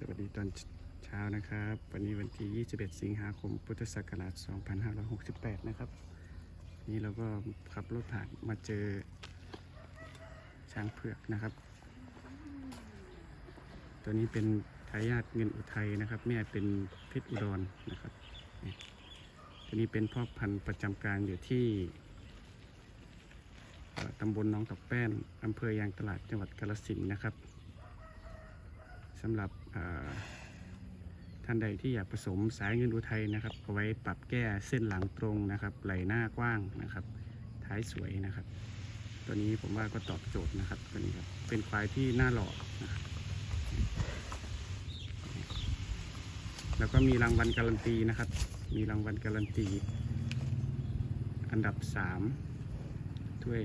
สวัสดีตอนเช้านะครับ วันนี้วันที่ 21 สิงหาคม พุทธศักราช 2568 นะครับ นี่เราก็ขับรถผ่านมาเจอช้างเผือกนะครับ ตัวนี้เป็นทายาทเงินอุทัยนะครับ แม่เป็นเพชรอุดรนะครับนี่ตัวนี้เป็นพ่อพันธุ์ประจำการอยู่ที่ตำบลหน้องตอกแป้นอำเภอยางตลาดจังหวัดกาฬสินนะครับ สำหรับท่านใดที่อยากผสมสายเงินอุทัยนะครับเอาไว้ปรับแก้เส้นหลังตรงนะครับ ไหล่หน้ากว้างนะครับ ท้ายสวยนะครับ ตัวนี้ผมว่าก็ตอบโจทย์นะครับตัวนี้ครับเป็นควายที่หน้าหล่อนะครับแล้วก็มีรางวัลการันตีนะครับ มีรางวัลการันตี อันดับ3ถ้วย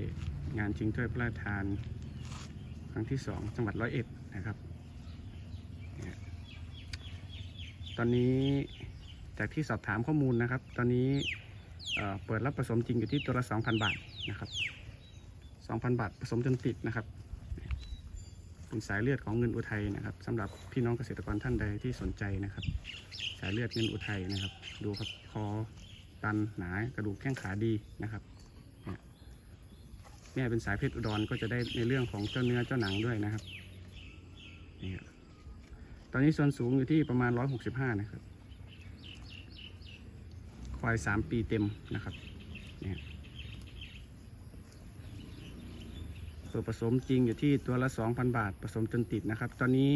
งานชิงถ้วยพระราชทาน ครั้งที่ 2 จังหวัดร้อยเอ็ดนะครับ ตอนนี้จากที่สอบถามข้อมูลนะครับ ตอนนี้เปิดรับผสมจริงอยู่ที่ตัวละ 2,000 บาทนะครับ 2,000 บาทผสมจนติดนะครับ เป็นสายเลือดของเงินอุทัยนะครับสำหรับพี่น้องเกษตรกรท่านใดที่สนใจนะครับ สายเลือดเงินอุทัยนะครับ ดูครับคอตันหนากระดูกแข้งขาดีนะครับเนี่ยแม่เป็นสายเพชรอุดรก็จะได้ในเรื่องของเจ้าเนื้อเจ้าหนังด้วยนะครับนี่ครับ ตอนนี้ส่วนสูงอยู่ที่ประมาณ 165 นะครับ ควาย 3 ปีเต็มนะครับเนี่ยส่วผสมจริงอยู่ที่ตัวละ 2,000 บาท ผสมจนติดนะครับ ตอนนี้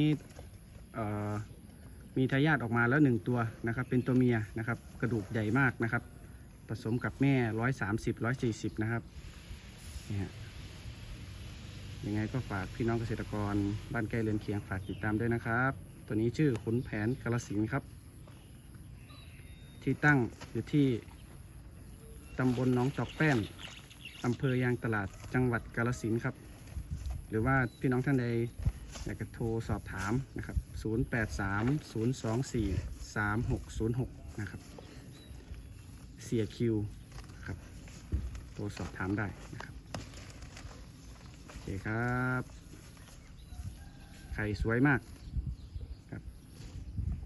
มีทายาทออกมาแล้ว 1 ตัวนะครับ เป็นตัวเมียนะครับ กระดูกใหญ่มากนะครับ ผสมกับแม่ 130 140 นะครับเนี่ยยังไงก็ฝากพี่น้องเกษตรกรบ้านใกล้เรือนเคียงฝากติดตามด้วยนะครับ ตัวนี้ชื่อขุนแผนกาลสินครับ ที่ตั้งอยู่ที่ตำบลหน้องจอกแป้นอำเภอยางตลาดจังหวัดกาลสินครับ หรือว่าพี่น้องท่านใดอยากจะโทรสอบถามนะครับ 083 024 3606 นะครับ เสียคิวครับ โทรสอบถามได้นะครับ โอเคครับ ไข่สวยมาก